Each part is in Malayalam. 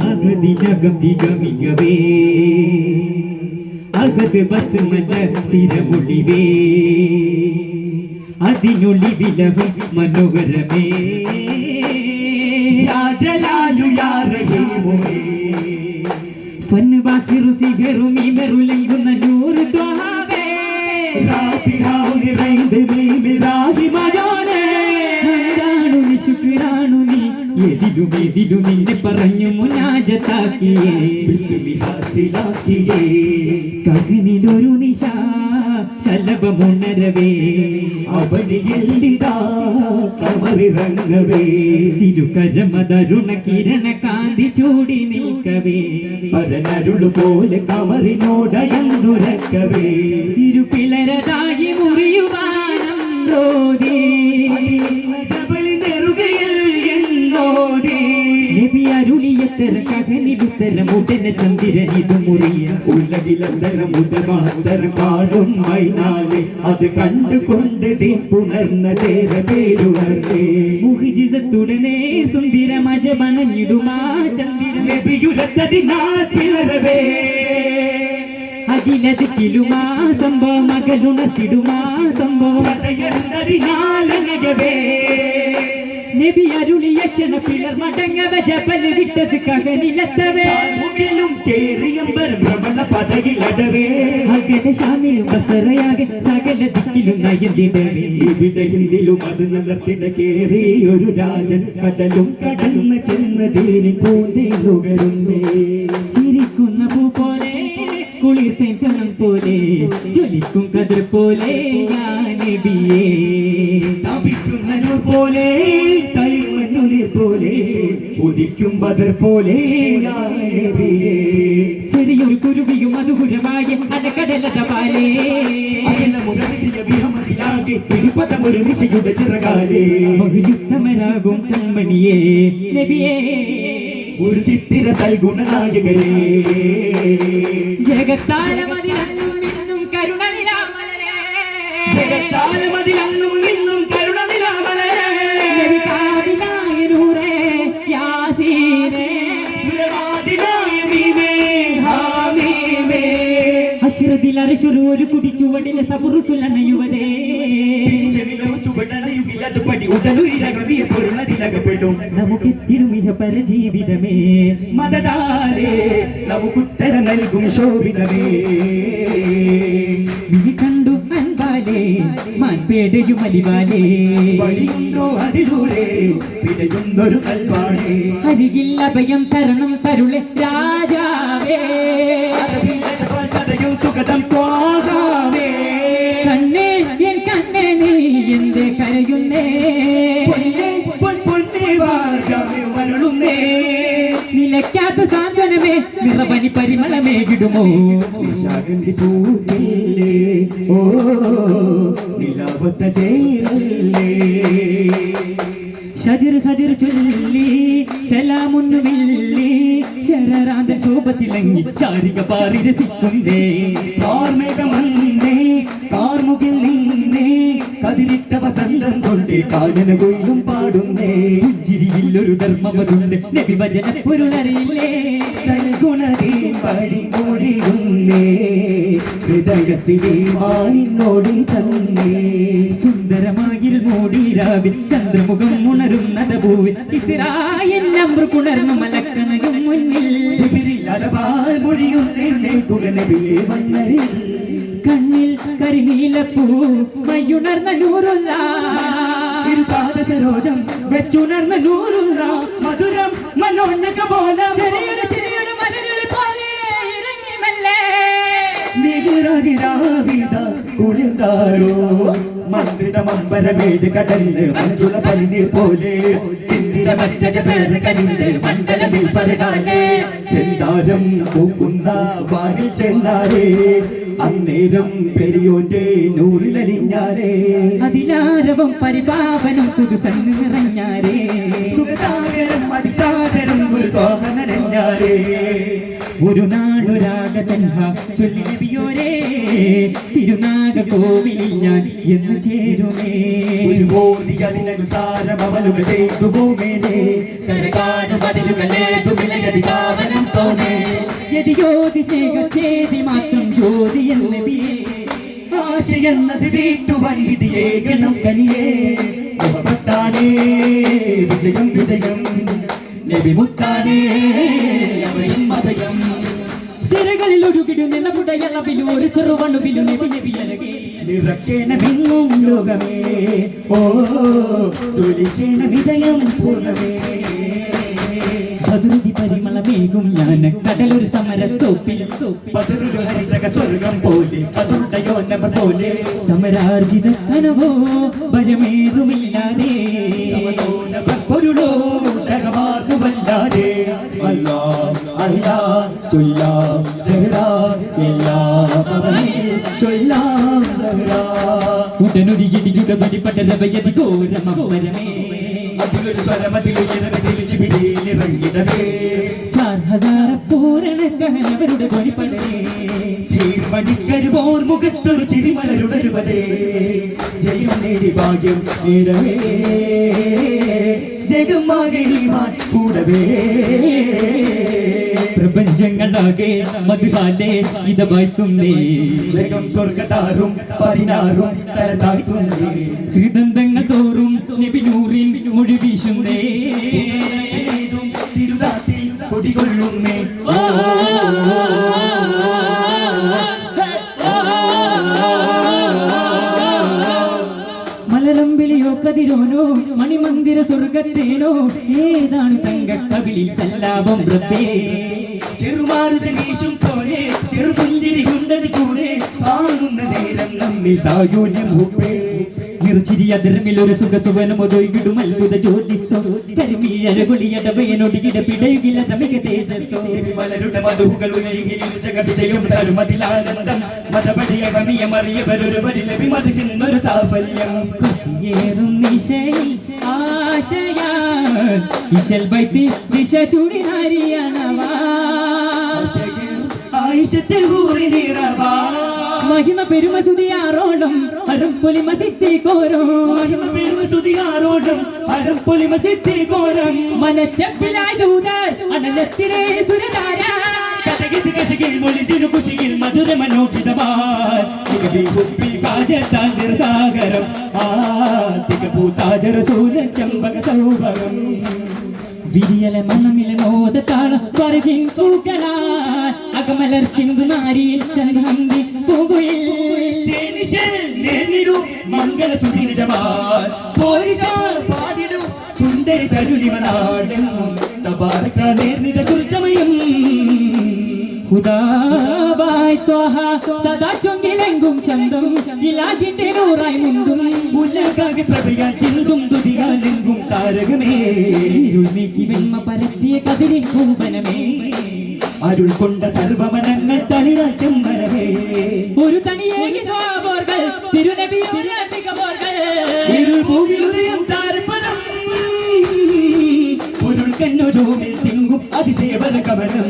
അകതിനകം തികമികവേ അകത് ബസ്മല അതിനൊളി വിലവും മനോഹരമേ. മെറുലങ്കുന്ന നൂറ് ത്വാവേ രാബിഹാവ് നിറൈந்து എതിലും എതിലും നിന്നെ പറഞ്ഞു മുനാജത്താക്കിയേ. കകനിലൊരു നിശ ശലഭമുണരവേ. അവനിയെല്ലിതാ കമറിറങ്ങവേ. തിരുകരമതരുണ കിരണ കാന്തി ചൂടി നിൽക്കവേ. പരനരുളു പോലെ കമറിനോടയന്നുരക്കവേ. തിരുപിളരതായി മുറിയുവാനം റോദി. നബി അരുളിയത്തര കകനിലുത്തരം ഉടനെ ചന്ദ്രൻ ഇത് മുറിയ. ഉലകിലന്തരം മുതമാന്തരം കാണും മൈനാലെ അത് കണ്ടുകൊണ്ട് ദീപുണർന്ന തേര പേരുണർന്നേ മുഹിജിസത്തുടനെ സുന്ദര മജമണഞ്ഞിടുമാ ചന്ദ്രൻ. നബിയുരത്തതിനാൽ പിളരവേ. അഖിലതിക്കിലുമാ സംഭവം അകലുണർത്തിടുമാ സംഭവം. പതയന്തരിനാലനയവേ നബി അരുളിയ ക്ഷണ പിളർ മടങ്ങവ ജപൽ വിട്ടത് കകനിലെത്തവേ അകല ശാമിലും ബസറയാകെ സകല ദിക്കിലും നയന്തിടവേ. ഇവിടെ ഹിന്ദിലും അത് നിലത്തിട കേറി ഒരു രാജൻ കടലും കടന്ന് ചെന്ന് ദീനി പൂന്തേ നുകരുന്നേ. ചിരിക്കുന്ന പൂ പോലെ കുളിർ തെന്തണം പോലെ ജ്വലിക്കും കതിർ പോലെ ഞാൻ നബിയേ. പോലെ തൈമണ്ണുലി പോലെ ഉദിക്കും ബദർ പോലെ. ചെറിയൊരു കുരുവിയും മധുരമായ അലകടലത പാലേ നിശയുടെ ചിറകാലേ. ബഹുയുക്തമരാകും കൺമണിയേ നബിയേ. ഒരു ചിത്തിര സൽഗുണനായകരേ. ജഗത്താലമതിലെന്നും കരുണ നിലാമലരേ ജഗത്താലമതിലന്നും അശ്രതിൽ അരശുരു ഒരു കുടിച്ചുവടിലെ സബുറു സുലന യുവതേ. അരികില്ല ഭയം പൊരുളതിലകപ്പെടും നമുക്കെത്തിടും ഇഹ പരജീവിതമേ. മതദാലേ നമുക്കുത്തര നൽകും ശോഭിതമേ. വിഴി കണ്ടു അൻപാലേ മാൻപേടയും അലിവാലേ. വഴിയുണ്ടോ അതിലൂരെ പിടയുന്നൊരു കൽവാണേ. അരികിൽ അഭയം തരണം തരുളെ രാജാവേ. സുഗതം പോകാമേ. കണ്ണേ എൻ കണ്ണേ നീ എന്ത് കരയുന്നേ. നിലയ്ക്കാത്ത സാന്ത്വനമേ നിറവനി പരിമളമേ കിടുമോ പൂത്തില്ലേ ഓ നിലാവത്ത ചേരല്ലേ ഷജർ ഹജർ ചൊല്ലി സലാമൊന്നു വില്ലി ശരറാന്ത ശോഭത്തിലങ്ങി ചാരിക പാറി രസിക്കുന്നേ. കാർമേഘമന്നേ കാർമുകിൽ നിന്നേ കതിരിട്ട വസന്തം കൊണ്ട് കാനന കൊയിലും പാടുന്നേ. പുഞ്ചിരിയിൽ ഒരു ധർമ്മമതുണ്ട് നബി വചന പൊരുളറിയില്ലേ. സൽഗുണതീ പടി മൊഴിയുന്നേ ഹൃദയത്തിലെ മാനിന്നോടി തന്നേ. നോടി രാവിൽ ചന്ദ്രമുഖം ഉണരുന്നത് ഭൂവിൽ ഇസ്രായേൽ നമ്പർ കുണർന്നു മലക്കണയും മുന്നിൽ. കണ്ണിൽ കരിനീലപ്പൂ മയ്യുണർന്ന നൂറുള്ള ഇരുപാദ സരോജം വെച്ചുണർന്ന നൂറുള്ള മധുരം മനോന്നക പോലെ കുളിർന്നാരോ മന്ത്രിത കടന്ന് മഞ്ജുള പനിനീർ പോലെ? ചിന്തിര മറ്റജ പേര് കനിന്ന് മണ്ഡലമിൽ പരകാലേ ചെന്താരം പൂക്കുന്ന വാനിൽ ചെന്നാരേ. അന്നേരം പെരിയോന്റെ നൂറിലലിഞ്ഞാരേ അതിലാരവം പരിപാവനം പുതുസന്ന് നിറഞ്ഞാരേ സുഖസാഗരം അതിസാഗരം ഒരു തോഹനഞ്ഞാരേ ഒരു നാടൊരാഗ തൻഹ ചൊല്ലി നബിയോരേ. തിരുനാഗ കോവിലിൽ ഞാൻ എന്ന് ചേരുമേ. ഒരു ബോധി അതിനനുസാരം ചെയ്തു പോമേനെ തോന്നേ. യതിയോതി നബിയേ ആശയെന്നത് വീട്ടുവാൻ വിധിയേകണം കനിയേ. മുഹബത്താനേ വിജയം വിജയം. നബി മുത്താനേ അഭയം അഭയം. സിരകളിൽ ഒഴുകിടു നിലമുടയളവിൽ ഒരു അഴകേ. നിറക്കേണമെങ്ങും ലോകമേ. ഓ തുലിക്കണം ഇതയം പൂർണമേ ഭദ്രുതി പരിമളമേകും ഞാൻ കടലൊരു സമരത്തോപ്പിൽ. തോപ്പിൽ പതിറൊരു ഹരിതക സ്വർഗം പോലെ പതുണ്ടയോ നമ്പർ പോലെ സമരാർജിത കനവോ ഭയമേതുമില്ലാതെ പൊരുളോ തകമാർന്നുവല്ലാതെ അല്ലാ അല്ലാ ചൊല്ലാം ചൊല്ലാം അതിലൊരു സ്വരം അതിലുയരമിതിൽ ശിബിരിയിലിറങ്ങിടവേ ചാർ ഹസാര പൂരണ കഹനവരുടെ ധ്വനിപടരേ ചീർമണിക്കരുപോർ മുഖത്തൊരു ചിരിമലരുടരുവതേ ജയം നേടി ഭാഗ്യം നേടവേ. ജഗമാകെ കൂടവേ. പ്രപഞ്ചങ്ങളാകെ മതിപാലേ ഇത വാഴ്ത്തുന്നേ. ജഗം സ്വർഗതാരും പതിനാറും തല താഴ്ത്തുന്നേ. മലരമ്പിളിയോ മണിമന്ദിര സ്വർഗത്തേനോ ഏതാണ് തങ്കക്കവിളിൽ സല്ലാപം വൃത്തേ? ചെറുമാരുതീശും പോലെ ചെറുപുഞ്ചിരി കൊണ്ടത് കൂടെ കാണുന്ന നേരം നമ്മിൽ സായൂന്യം ഹുപ്പേ നിർച്ചിരി അതിർമിൽ ഒരു സുഖ സുവനമൊതൊയ്കിടും അത്ഭുത ജ്യോതിസോ കരിമീഴരകുളിയടവയനൊടികിട പിടയുകില തമിക തേജസ്സോ മലരുടെ മധുകൾ ഉയരുകയും തരും അതിലാനന്ദം മതപടിയമറിയവരൊരു ലഭി മതിക്കുന്നൊരു സാഫല്യം. ഖുഷിയേറും നിശയിൽ ആശയാൻ ഇശൽ ബൈത്തി ദിശ ചൂടി നാരിയണവാ. ആയിഷത്തിൽ കൂറി നിറവാ. മഹിമ പെരുമ തുതിയാറോളം പരമ്പൊലിമ സിദ്ധി കോരോ. മഹിമ പെരുമ തുതിയാരോടും പരമ്പൊലിമ പൊലിമ സിദ്ധി കോരം. മനച്ചപ്പിലായ ദൂതർ അനലത്തിലെ സുരതാര. കഥകിത് കശകിൽ കുശിയിൽ മധുര കുപ്പിൽ ആ തികപൂത്താജര ചമ്പക സൗഭകം വിരിയലെ മണമിലെ മോദത്താളം പറകിൻ പൂക്കളാൽ അകമലർ ചിന്തു നാരിയിൽ ചന്ദി പൂകുയിൽ മംഗള സുദിനജമാൽ പോരിശ പാടിടു സുന്ദരി തരുണിമനാടെങ്ങും തബാരക്ക നേർന്നിത കുൽച്ചമയം ഹുദാബായ് ത്വഹ സദാ ചൊങ്കിലെങ്കും ചന്തം ഇലാഹിന്റെ നൂറായി മുന്തും. ഉലകാകെ പ്രഭയാൽ ചിന്തും തുതിയാലെങ്കും താരകമേ ഇരുൾ നീക്കി വെണ്മ പരത്തിയ കതിരിൻ ഭൂപനമേ. അരുൾ കൊണ്ട സർവമനങ്ങൾ തളിരാൽ ചെമ്മരവേ ഒരു തനിയേകി സ്വാബോർകൾ തിരുനബിയോര മികവോർകൾ ഇരുൾ പുരുൾ താരപ്പനം. പൊരുൾ കന്നൊരൂമിൽ തിങ്ങും അതിശയവര കവനം.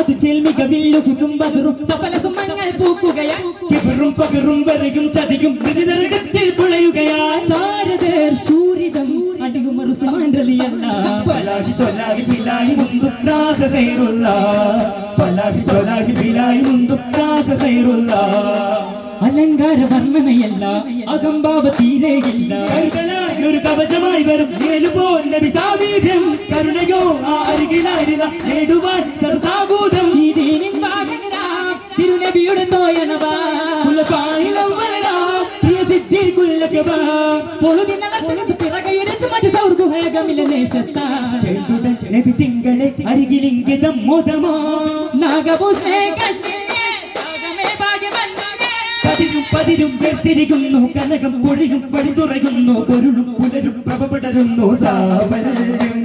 അത് ചെൽമിക വില്ലു കുതുമ്പതുറും സഫല സുമങ്ങൾ പൂക്കുകയാ കിബറും പകറും വരയും ചതിയും ഹൃദയത്തിൽ പുളയുകയായി സാരദേർ ശൂരിതം അടിയുമറു സുമാൻഡലിയല്ല ഫലാഹി സ്വലാഹി ബിലാഹി മുന്തും രാഗ ഖൈറുള്ള ഫലാഹി സ്വലാഹി ബിലാഹി മുന്തും രാഗ ഖൈറുള്ള അലങ്കാര വർണനയല്ല അകംഭാവ തീരെയില്ല. ഒരു കവചമായി വരും ഏലുപോൽ നബി സാമീപ്യം. കരുണയോ ആ അരികിലായിരുന്ന നേടുവാൻ സർസാകൂതം ഈ ദീനിൻ തിരുനബിയുടെ തോയണവാ. മറ്റു സൗർഗുഹയകമില നേശത്താ ചെന്തുടൻ നബി തിങ്കളെ അരികിലിംഗിതം മോദമാ നാഗഭൂഷണേ പതിരും പതിരും വേർതിരികുന്നു കനകം പൊഴിയും പടിതുറയുന്നു പൊരുളും പുലരും പ്രഭപടരുന്നു സാവല്യം.